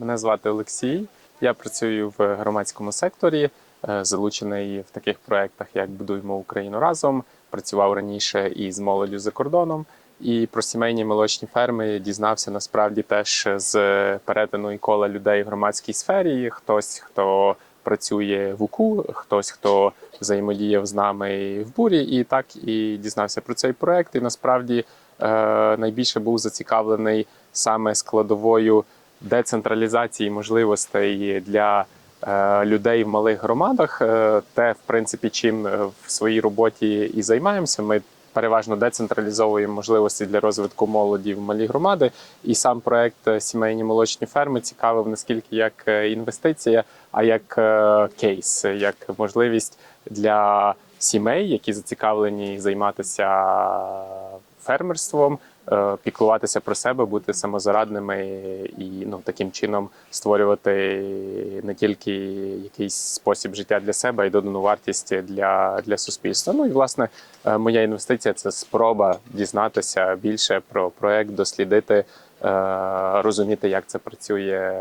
Мене звати Олексій. Я працюю в громадському секторі, е, залучений в таких проєктах, як Будуємо Україну разом. Працював раніше і з молоддю за кордоном. І про сімейні молочні ферми дізнався насправді теж з перетину і кола людей в громадській сфері. Хтось, хто працює в УКУ, хтось, хто взаємодіяв з нами в бурі, і так і дізнався про цей проект. І насправді е, найбільше був зацікавлений саме складовою децентралізації можливостей для е, людей в малих громадах. Е, Те, в принципі, чим е, в своїй роботі і займаємося. Ми переважно децентралізовуємо можливості для розвитку молоді в малі громади. І сам проект сімейні молочні ферми цікавив не скільки як інвестиція, а як кейс, як можливість для сімей, які зацікавлені займатися фермерством, піклуватися про себе, бути самозарадними і ну таким чином створювати не тільки якийсь спосіб життя для себе, а й додану вартість для, для суспільства. Ну і власне е, моя інвестиція це спроба дізнатися більше про проект, дослідити. е, Розуміти, як це працює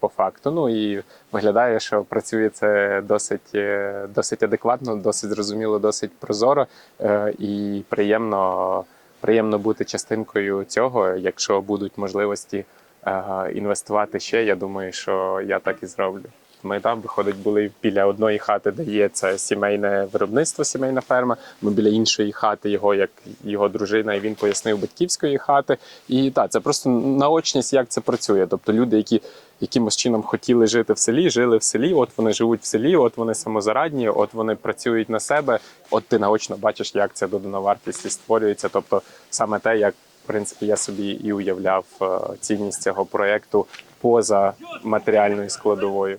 по факту. Ну і виглядає, що працює це досить, е, досить адекватно, досить зрозуміло, досить прозоро е, і приємно приємно бути частинкою цього. Якщо будуть можливості е, інвестувати ще, я думаю, що я так і зроблю. Ми там, виходить, були біля одної хати, де є це сімейне виробництво, сімейна ферма. Ми біля іншої хати, його як його дружина, і він пояснив батьківської хати. І так, це просто наочність, як це працює. Тобто люди, які якимось чином хотіли жити в селі, жили в селі. От вони живуть в селі, от вони самозарадні, от вони працюють на себе. От ти наочно бачиш, як ця додана вартість і створюється. Тобто, саме те, як в принципі я собі і уявляв е, цінність цього проєкту поза матеріальною складовою.